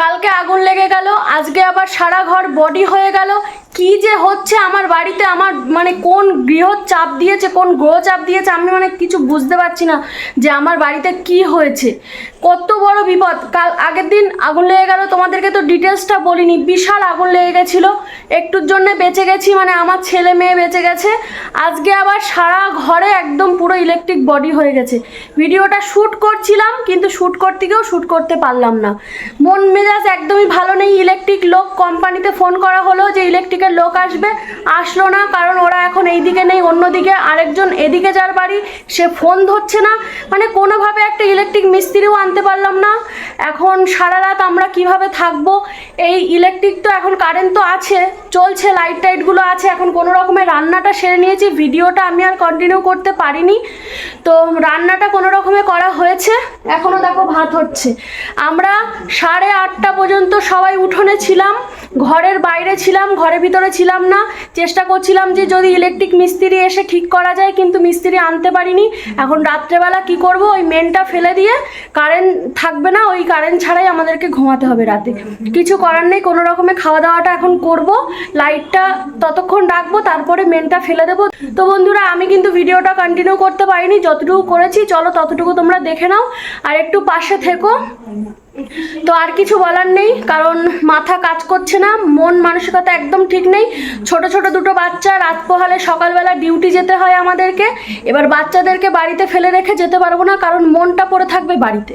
কালকে আগুন লেগে গেল, আজকে আবার সারা ঘর বডি হয়ে গেল। কি যে হচ্ছে আমার বাড়িতে, আমার মানে কোন গৃহ চাপ দিয়েছে, কোন গ্রহ চাপ দিয়েছে, আমি মানে কিছু বুঝতে পারছি না যে আমার বাড়িতে কি হয়েছে। কত বড় বিপদ। কাল আগের দিন আগুন লেগে গেল, তোমাদেরকে তো ডিটেলসটা বলিনি, বিশাল আগুন লেগে গেছিল। একটুর জন্য বেঁচে গেছি মানে আমার ছেলে মেয়ে বেঁচে গেছে। আজকে আবার সারা ঘরে একদম পুরো ইলেকট্রিক বডি হয়ে গেছে। ভিডিওটা শ্যুট করছিলাম, কিন্তু শ্যুট করতে গিয়েও শ্যুট করতে পারলাম না। মন মেজাজ একদমই ভালো নেই ইলেকট্রিক লোক কোম্পানিতে ফোন করা হলো যে ইলেকট্রিকের লোক আসবে। আসলো না, কারণ ওরা এখন এইদিকে নেই, অন্যদিকে আরেকজন এদিকে যার বাড়ি, সে ফোন ধরছে না। মানে কোনোভাবে একটা ইলেকট্রিক মিস্ত্রিও আনতে পারলাম না। এখন সারা রাত আমরা কীভাবে থাকব? এই ইলেকট্রিক তো এখন কারেন্ট তো আছে। চলছে লাইট টাইটগুলো আছে, এখন কোনো রকমের রান্নাটা সেরে নিয়েছি, ভিডিওটা আমি আর কন্টিনিউ করতে পারিনি। তো রান্নাটা কোনো রকমে করা হয়েছে এখনও দেখো ভাত হচ্ছে। আমরা সাড়ে আটটা পর্যন্ত সবাই উঠোনে ছিলাম, ঘরের বাইরে ছিলাম, ঘরের ভিতরে ছিলাম না। চেষ্টা করছিলাম যে যদি ইলেকট্রিক মিস্ত্রি এসে ঠিক করা যায়, কিন্তু মিস্ত্রি আনতে পারিনি। এখন রাত্রেবেলা কি করব, ওই মেনটা ফেলে দিয়ে কারেন্ট থাকবে না, ওই কারেন্ট ছাড়াই আমাদেরকে ঘুমাতে হবে রাতে। কিছু করার নেই, কোনো রকমে খাওয়া দাওয়াটা এখন করব। লাইটটা ততক্ষণ রাখব, তারপরে মেনটা ফেলে দেবো। তো বন্ধুরা, আমি কিন্তু ভিডিওটা কন্টিনিউ করতে পারিনি, যতটুকু করেছি, চলো ততটুকু তোমরা দেখে নাও। আর একটু পাশে থেকো। তো আর কিছু বলার নেই, কারণ মাথা কাজ করছে না, মন মানসিকতা একদম ঠিক নেই। ছোট ছোট দুটো বাচ্চা রাত পোহালে সকালবেলা ডিউটি যেতে হয় আমাদেরকে। এবার বাচ্চাদেরকে বাড়িতে ফেলে রেখে যেতে পারব না, কারণ মনটা পড়ে থাকবে বাড়িতে।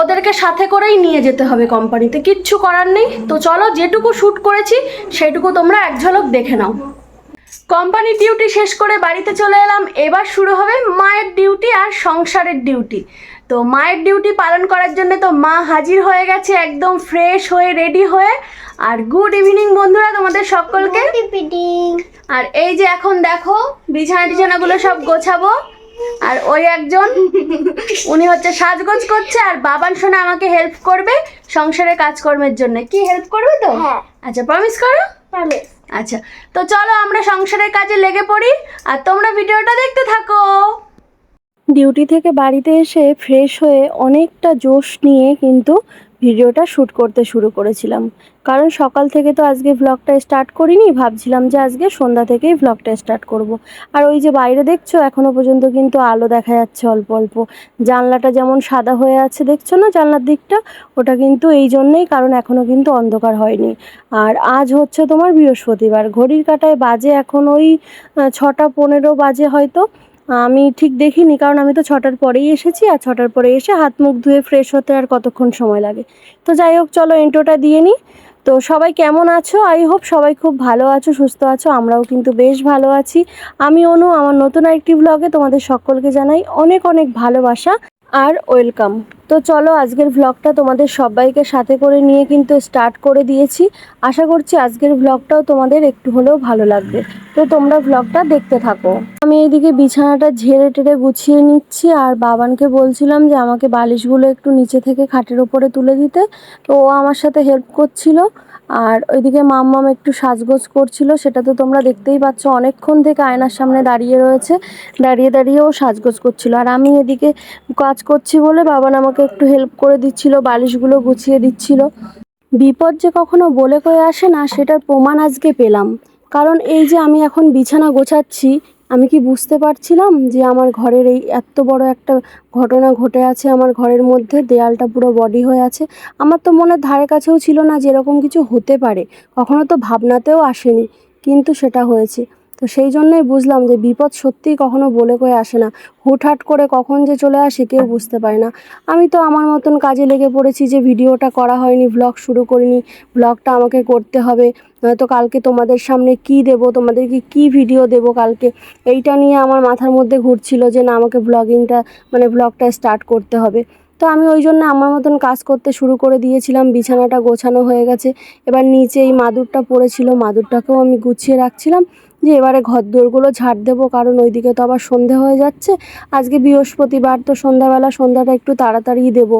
ওদেরকে সাথে করেই নিয়ে যেতে হবে কোম্পানিতে, কিচ্ছু করার নেই। তো চলো যেটুকু শ্যুট করেছি, সেটুকু তোমরা এক ঝলক দেখে নাও। কোম্পানির ডিউটি শেষ করে বাড়িতে চলে এলাম। এবার শুরু হবে মায়ের ডিউটি আর সংসারের ডিউটি। তো মায়ের ডিউটি পালন করার জন্য তো মা হাজির হয়ে গেছে একদম ফ্রেশ হয়ে রেডি হয়ে। আর গুড ইভিনিং বন্ধুরা তোমাদের সকলকে। আর এই যে এখন দেখো বিছানা টিছানাগুলো সব গোছাবো। আর ওই একজন উনি হচ্ছে সাজগোজ করছে আর বাবান শোনা আমাকে হেল্প করবে সংসারের কাজকর্মের জন্য। কি হেল্প করবে তো? হ্যাঁ। আচ্ছা প্রমিস করো? আচ্ছা তো চলো আমরা সংসারের কাজে লেগে পড়ি। আর তোমরা ভিডিওটা দেখতে থাকো। ডিউটি থেকে বাড়িতে এসে ফ্রেশ হয়ে অনেকটা জোশ নিয়ে কিন্তু ভিডিওটা শ্যুট করতে শুরু করেছিলাম। কারণ সকাল থেকে তো আজকে ভ্লগটা স্টার্ট করিনি, ভাবছিলাম যে আজকে সন্ধ্যা থেকেই ভ্লগটা স্টার্ট করব। আর ওই যে বাইরে দেখছ এখনও পর্যন্ত কিন্তু আলো দেখা যাচ্ছে অল্প অল্প। জানলাটা যেমন সাদা হয়ে আছে, দেখছ না জানলার দিকটা? ওটা কিন্তু এই জন্যেই, কারণ এখনও কিন্তু অন্ধকার হয়নি। আর আজ হচ্ছে তোমার বৃহস্পতিবার, ঘড়ির কাটায় বাজে এখন ওই ছটা পনেরো বাজে হয়তো। আমি ঠিক দেখিনি, কারণ আমি তো ছটার পরেই এসেছি আর ছটার পরে এসে হাত মুখ ধুয়ে ফ্রেশ হতে আর কতক্ষণ সময় লাগে। তো যাই হোক, চলো এন্ট্রোটা দিয়ে নিই তো সবাই কেমন আছো? আই হোপ সবাই খুব ভালো আছো, সুস্থ আছো, আমরাও কিন্তু বেশ ভালো আছি। আমি অনু, আমার নতুন আরেকটি ব্লগে তোমাদের সকলকে জানাই অনেক অনেক ভালোবাসা। আর ওয়েলকাম। তো চলো আজকের ভ্লগটা তোমাদের সবাইকে সাথে করে নিয়ে কিন্তু স্টার্ট করে দিয়েছি। আশা করছি আজকের ভ্লগটাও তোমাদের একটু হলেও ভালো লাগবে। তো তোমরা ভ্লগটা দেখতে থাকো। আমি এইদিকে বিছানাটা ঝেড়ে টেড়ে গুছিয়ে নিচ্ছি আর বাবানকে বলছিলাম যে আমাকে বালিশগুলো একটু নিচে থেকে খাটের ওপরে তুলে দিতে। তো ও আমার সাথে হেল্প করছিল। আর ওইদিকে মাম্মাম একটু সাজগোজ করছিল, সেটা তো তোমরা দেখতেই পাচ্ছ। অনেকক্ষণ থেকে আয়নার সামনে দাঁড়িয়ে রয়েছে, দাঁড়িয়ে দাঁড়িয়ে ও সাজগোজ করছিল। আর আমি এদিকে কাজ করছি বলে বাবান আমাকে একটু হেল্প করে দিচ্ছিল, বালিশগুলো গুছিয়ে দিচ্ছিল। বিপদ যে কখনো বলে কয়ে আসে না, সেটার প্রমাণ আজকে পেলাম। কারণ এই যে আমি এখন বিছানা গোছাচ্ছি আমি কি বুঝতে পারছিলাম যে আমার ঘরের এই এত বড় একটা ঘটনা ঘটে আছে আমার ঘরের মধ্যে? দেয়ালটা পুরো বডি হয়ে আছে। আমার তো মনের ধারে কাছেও ছিল না যে এরকম কিছু হতে পারে। কখনো তো ভাবনাতেও আসেনি, কিন্তু সেটা হয়েছে। তো সেই জন্যই বুঝলাম যে বিপদ সত্যিই কখনো বলে কয়ে আসে না। হুটহাট করে কখন যে চলে আসে কেউ বুঝতে পারে না। আমি তো আমার মতন কাজে লেগে পড়েছি যে ভিডিওটা করা হয়নি ব্লগ শুরু করিনি ব্লগটা আমাকে করতে হবে। নয়তো কালকে তোমাদের সামনে কি দেব, তোমাদেরকে কি ভিডিও দেব কালকে? এইটা নিয়ে আমার মাথার মধ্যে ঘুরছিল যে না, আমাকে ব্লগিংটা মানে ব্লগটা স্টার্ট করতে হবে। তো আমি ওই জন্য আমার মতন কাজ করতে শুরু করে দিয়েছিলাম, বিছানাটা গোছানো হয়ে গেছে। এবার নিচে এই মাদুরটা পড়েছিল, মাদুরটাকেও আমি গুছিয়ে রাখছিলাম। যে এবারে ঘর দোরগুলো ঝাড় দেবো, কারণ ওইদিকে তো আবার সন্ধে হয়ে যাচ্ছে। আজকে বৃহস্পতিবার তো সন্ধ্যাবেলা সন্ধ্যাটা একটু তাড়াতাড়ি দেবো।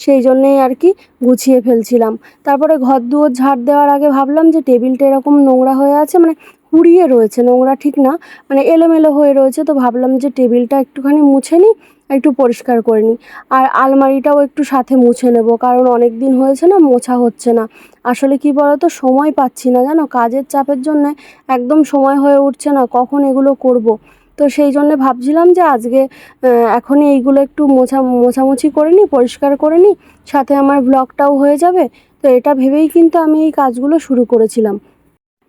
সেই জন্যেই আর কি গুছিয়ে ফেলছিলাম। তারপরে ঘর দুয়ার ঝাড় দেওয়ার আগে ভাবলাম যে টেবিলটা এরকম নোংরা হয়ে আছে মানে কুড়িয়ে রয়েছে, নোংরা ঠিক না। মানে এলোমেলো হয়ে রয়েছে, তো ভাবলাম যে টেবিলটা একটুখানি মুছে নিই একটু পরিষ্কার করে নিই। আর আলমারিটাও একটু সাথে মুছে নেব, কারণ অনেক দিন হয়েছে না, মোছা হচ্ছে না। আসলে কি বলতো, সময় পাচ্ছি না, জানো? কাজের চাপের জন্য একদম সময় হয়ে উঠছে না, কখন এগুলো করব। তো সেই জন্যে ভাবছিলাম যে আজকে এখনই এইগুলো একটু মোছা, মোছামুছি করে নিই, পরিষ্কার করে নিই, সাথে আমার ব্লগটাও হয়ে যাবে। তো এটা ভেবেই কিন্তু আমি এই কাজগুলো শুরু করেছিলাম।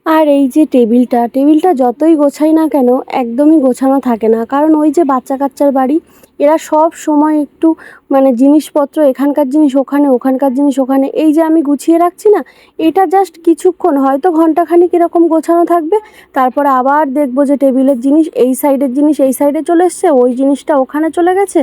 আর এই যে টেবিলটা টেবিলটা যতই গোছাই না কেন একদমই গোছানো থাকে না। কারণ ওই যে বাচ্চা কাচ্চার বাড়ি, এরা সব সময় একটু মানে জিনিসপত্র, এখানকার জিনিস ওখানে, ওখানকার জিনিস ওখানে, এই যে আমি গুছিয়ে রাখছি না, এটা জাস্ট কিছুক্ষণ, হয়তো ঘন্টাখানিক এরকম গোছানো থাকবে, তারপরে আবার দেখব যে টেবিলের জিনিস, এই সাইডের জিনিস, এই সাইডে চলে এসছে, ওই জিনিসটা ওখানে চলে গেছে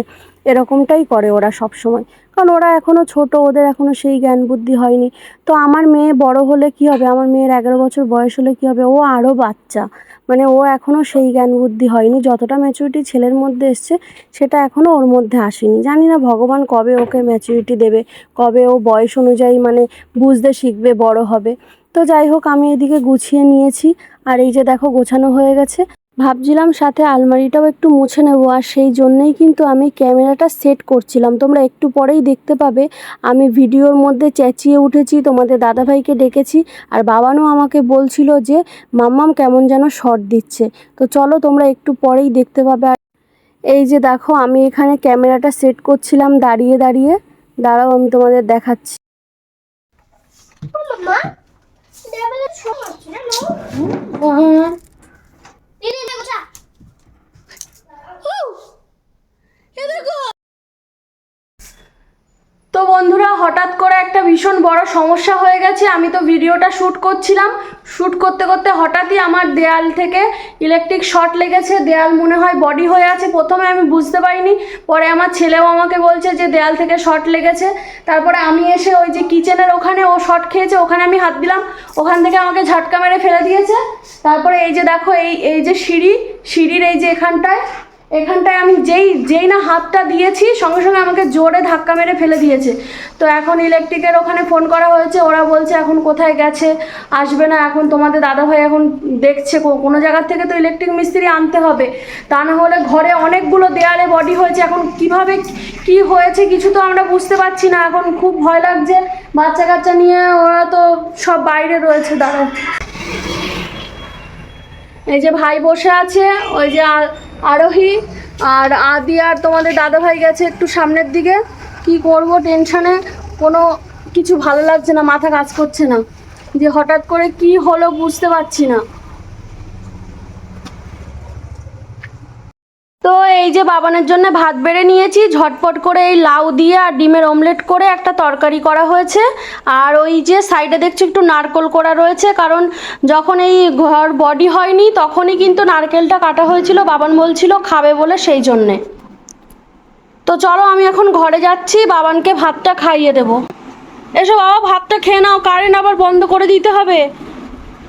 এরকমটাই করে ওরা সব সময় কারণ ওরা এখনও ছোট, ওদের এখনও সেই জ্ঞান বুদ্ধি হয়নি। তো আমার মেয়ে বড় হলে কি হবে? আমার মেয়ের এগারো বছর বয়স হলে কি হবে? ও আরও বাচ্চা। মানে ও এখনও সেই জ্ঞান বুদ্ধি হয়নি। যতটা ম্যাচুরিটি ছেলের মধ্যে এসছে, সেটা এখনও ওর মধ্যে আসেনি। জানি না ভগবান কবে ওকে ম্যাচুরিটি দেবে, কবে ও বয়স অনুযায়ী মানে বুঝতে শিখবে, বড় হবে। তো যাই হোক, আমি এদিকে গুছিয়ে নিয়েছি। আর এই যে দেখো, গোছানো হয়ে গেছে। ভাবছিলাম সাথে আলমারিটাও একটু মুছে নেব আর সেই জন্যেই কিন্তু আমি ক্যামেরাটা সেট করছিলাম। তোমরা একটু পরেই দেখতে পাবে। আমি ভিডিওর মধ্যে চেঁচিয়ে উঠেছি তোমাদের দাদাভাইকে ডেকেছি আর বাবানও আমাকে বলছিল যে মাম্মাম কেমন যেন শর্ট দিচ্ছে। তো চলো তোমরা একটু পরেই দেখতে পাবে। আর এই যে দেখো আমি এখানে ক্যামেরাটা সেট করছিলাম দাঁড়িয়ে দাঁড়িয়ে। দাঁড়াও আমি তোমাদের দেখাচ্ছি। মা টেবিলে শো হচ্ছে না দিদি দেখো চা তো বন্ধুরা, হঠাৎ করে একটা ভীষণ বড় সমস্যা হয়ে গেছে। আমি তো ভিডিওটা শ্যুট করছিলাম। শ্যুট করতে করতে হঠাৎই আমার দেয়াল থেকে ইলেকট্রিক শর্ট লেগেছে। দেয়াল মনে হয় বডি হয়ে আছে। প্রথমে আমি বুঝতে পারিনি। পরে আমার ছেলেও আমাকে বলছে যে, দেয়াল থেকে শর্ট লেগেছে। তারপরে আমি এসে ওই যে কিচেনের ওখানে ও শর্ট খেয়েছে। ওখানে আমি হাত দিলাম। ওখান থেকে আমাকে ঝাটকা মেরে ফেলে দিয়েছে। তারপরে এই যে দেখো, এই এই যে সিঁড়ি, সিঁড়ির এই যে এখানটায় এখানটায় আমি যেই যেই না হাতটা দিয়েছি, সঙ্গে সঙ্গে আমাকে জোরে ধাক্কা মেরে ফেলে দিয়েছে। তো এখন ইলেকট্রিকের ওখানে ফোন করা হয়েছে, ওরা বলছে এখন কোথায় গেছে, আসবে না, এখন তোমাদের দাদাভাই এখন দেখছে কোনো জায়গার থেকে তো ইলেকট্রিক মিস্ত্রি আনতে হবে। তা না হলে ঘরে অনেকগুলো দেয়ালে বডি হয়েছে, এখন কীভাবে কি হয়েছে কিছু তো আমরা বুঝতে পারছি না। এখন খুব ভয় লাগছে বাচ্চা কাচ্চা নিয়ে ওরা তো সব বাইরে রয়েছে, দাঁড়াও। এই যে ভাই বসে আছে, ওই যে আরোহী, আর আদি আর তোমাদের দাদা ভাই গেছে একটু সামনের দিকে। কি করব, টেনশনে? কোনো কিছু ভালো লাগছে না, মাথা কাজ করছে না। যে হঠাৎ করে কি হলো বুঝতে পারছি না। তো এই যে বাবানের জন্য ভাত বেড়ে নিয়েছি, ঝটপট করে এই লাউ দিয়ে আর ডিমের অমলেট করে একটা তরকারি করা হয়েছে। আর ওই যে সাইডে দেখছি একটু নারকোল করা রয়েছে, কারণ যখন এই ঘর বডি হয়নি, তখনই কিন্তু নারকেলটা কাটা হয়েছিল, বাবান বলছিল খাবে বলে সেই জন্যে। তো চলো আমি এখন ঘরে যাচ্ছি, বাবানকে ভাতটা খাইয়ে দেবো। এসো বাবা, ভাতটা খেয়ে নাও কারেন্ট আবার বন্ধ করে দিতে হবে।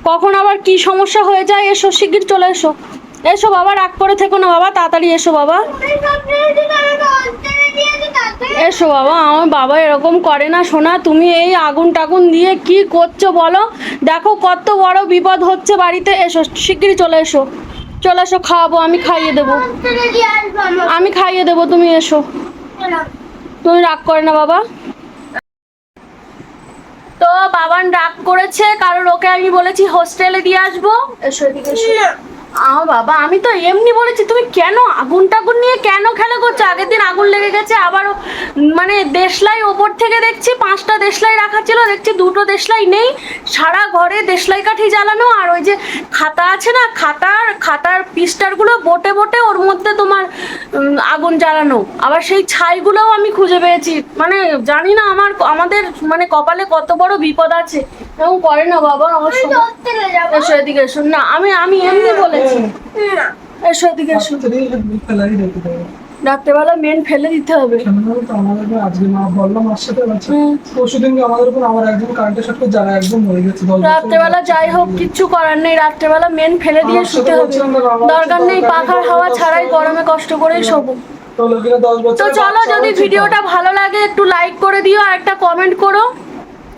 কখন আবার কি সমস্যা হয়ে যায়, এসো, শিগগির চলে এসো। এসো বাবা, রাগ করে থেকো না বাবা, তাড়াতাড়ি এসো বাবা। এসো বাবা, আমার বাবা এরকম করে না শোনা তুমি এই আগুন টাগুন দিয়ে কি করছ বলো? দেখো কত বড় বিপদ হচ্ছে বাড়িতে, এসো, শিগগিরই চলে এসো। চলে এসো, খাওয়াবো, আমি খাইয়ে দেবো। আমি খাইয়ে দেবো, তুমি এসো। তুমি রাগ করে না বাবা। তো বাবান রাগ করেছে, কারণ ওকে আমি বলেছি হোস্টেলে দিয়ে আসব। এসো এদিকে এসো আ বাবা, আমি তো এমনি বলেছি, তুমি কেন আগুন টাগুন নিয়ে কেন খেলা করছ? আগের দিন আগুন লেগে গেছে, আবার মানে দেশলাই ওপর থেকে দেখছি, পাঁচটা দেশলাই রাখা ছিল, দেখছি দুটো দেশলাই নেই। সারা ঘরে দেশলাই কাঠি জ্বালানো, আর ওই যে খাতা আছে না, খাতার খাতার পিস্টারগুলো বটে বটে ওর মধ্যে তোমার আগুন জ্বালানো। আবার সেই ছাইগুলোও আমি খুঁজে পেয়েছি। মানে জানি না আমার, আমাদের মানে কপালে কত বড় বিপদ আছে। এরকম করে না বাবা আমার এসো এদিকে এসো। না আমি আমি এমনি বলেছি। এসো এদিকে এসো। রাত্রেবেলা মেন ফেলে দিতে হবে। আজকে মা বললাম সাথে আছে হুম। আমাদের উপর আমার একজন কারেন্টের সাথে যারা একদম মরে গেছে রাত্রেবেলা যাই হোক কিচ্ছু করার নেই রাত্রেবেলা মেন ফেলে দিয়ে শুতে হবে। দরকার নেই পাখার হাওয়া ছাড়াই গরমে কষ্ট করেই শোবো। তো চলো যদি ভিডিওটা ভালো লাগে একটু লাইক করে দিও আর একটা কমেন্ট করো।